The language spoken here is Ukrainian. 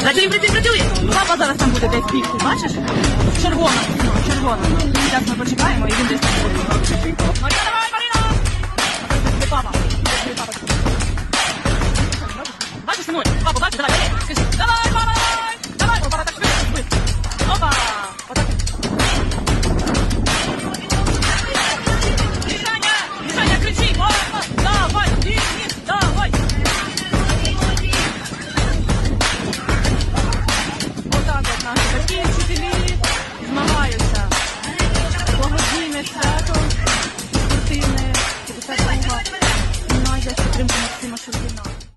Значить він працює, працює. Папа зараз там буде десь бігти, бачиш? Червона, червона. Зараз ми почекаємо і він десь там буде. Марина, давай, Марина! Папа, папа. Бачиш, ну, папа, бачиш, давай. 是不是呢？